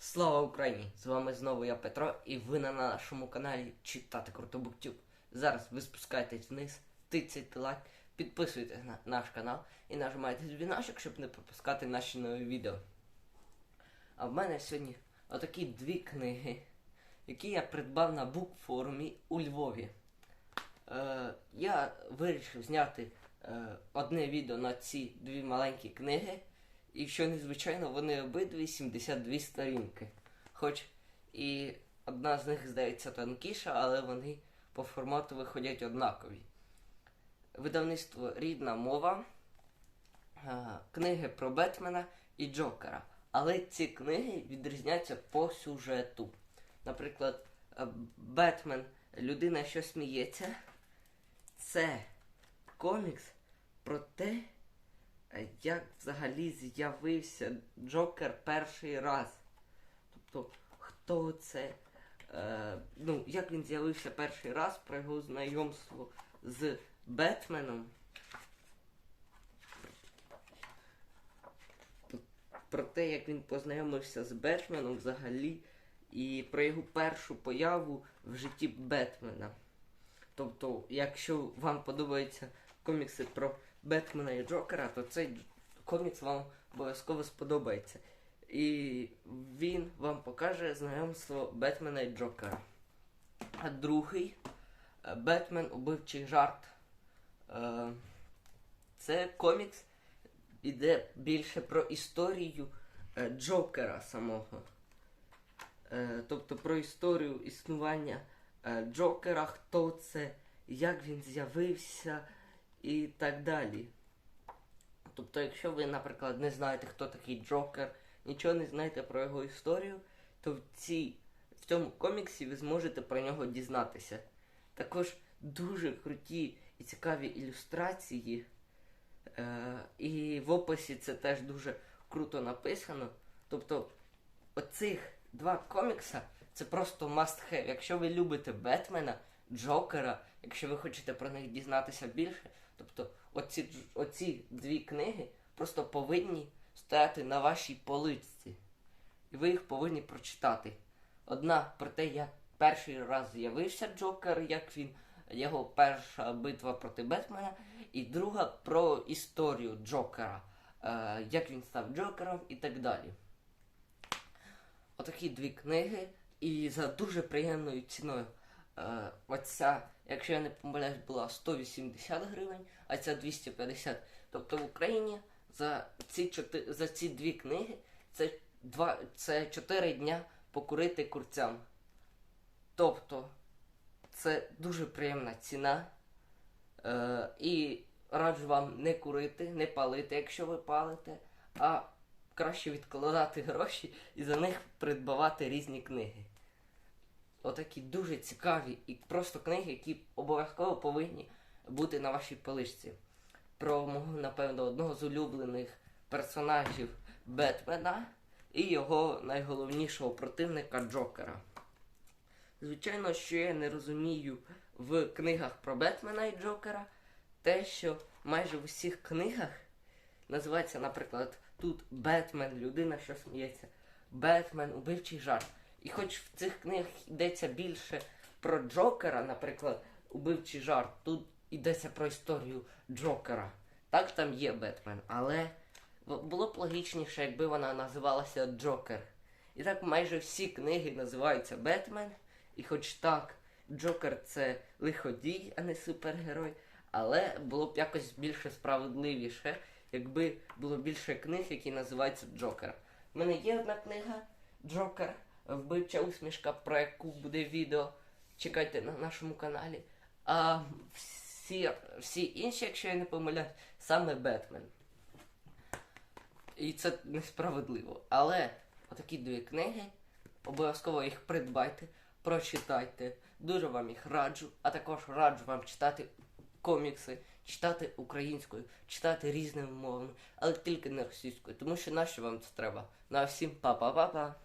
Слава Україні! З вами знову я Петро, і ви на нашому каналі Читати Круто Буктюб. Зараз ви спускаєтесь вниз, тицяйте лайк, підписуйтесь на наш канал і нажимайте дзвіночок, щоб не пропускати наші нові відео. А в мене сьогодні отакі дві книги, які я придбав на букфорумі у Львові. Е, я вирішив зняти е, одне відео на ці дві маленькі книги. І що незвичайно, вони обидві 72 сторінки. Хоч і одна з них здається тонкіша, але вони по формату виходять однакові. Видавництво Рідна мова, е, книги про Бетмена і Джокера. Але ці книги відрізняються по сюжету. Наприклад, е, Бетмен Людина, що сміється. Це комікс про те, як взагалі з'явився Джокер перший раз. Тобто, хто це? Е, ну, як він з'явився перший раз про його знайомство з Бетменом. Про те, як він познайомився з Бетменом взагалі, і про його першу появу в житті Бетмена. Тобто, якщо вам подобаються комікси про Бетмена і Джокера, то цей комікс вам обов'язково сподобається. І він вам покаже знайомство Бетмена і Джокера. А другий е, Бетмен убивчий жарт. Е, Це комікс іде більше про історію е, Джокера самого. Тобто про історію існування Джокера, хто це, як він з'явився і так далі. Тобто, якщо ви, наприклад, не знаєте, хто такий Джокер, нічого не знаєте про його історію, то в, цій, в цьому коміксі ви зможете про нього дізнатися. Також дуже круті і цікаві ілюстрації. Е, і в описі це теж дуже круто написано. Тобто, оцих два комікса це просто must have. Якщо ви любите Бетмена, Джокера, якщо ви хочете про них дізнатися більше, тобто оці, оці дві книги просто повинні стояти на вашій поличці. І ви їх повинні прочитати. Одна про те, як перший раз з'явився Джокер, як він, його перша битва проти Бетмена, і друга про історію Джокера, е, як він став Джокером і так далі. Отакі дві книги, і за дуже приємною ціною. Е, оця, якщо я не помиляюсь, була 180 гривень, а ця 250. Тобто в Україні за ці, за ці дві книги це, два, це 4 дня покурити курцям. Тобто це дуже приємна ціна. Е, і раджу вам не курити, не палити, якщо ви палите, а краще відкладати гроші і за них придбавати різні книги. Отакі дуже цікаві і просто книги, які обов'язково повинні бути на вашій поличці. Про мого, напевно, одного з улюблених персонажів Бетмена і його найголовнішого противника Джокера. Звичайно, що я не розумію в книгах про Бетмена і Джокера, те, що майже в усіх книгах називається, наприклад, тут Бетмен, людина, що сміється, Бетмен, убивчий жарт. І хоч в цих книгах йдеться більше про Джокера, наприклад, убивчий жарт, тут йдеться про історію Джокера. Так там є Бетмен, але було б логічніше, якби вона називалася Джокер. І так майже всі книги називаються Бетмен, і хоч так, Джокер це лиходій, а не супергерой, але було б якось більше справедливіше, якби було більше книг, які називаються Джокер. У мене є одна книга Джокер, вбивча усмішка, про яку буде відео. Чекайте на нашому каналі. А всі, всі інші, якщо я не помиляюсь, саме Бетмен. І це несправедливо. Але отакі дві книги, обов'язково їх придбайте, прочитайте. Дуже вам їх раджу, а також раджу вам читати комікси, читати українською, читати різними мовами, але тільки не російською, тому що нащо вам це треба? На всім па-па-па-па.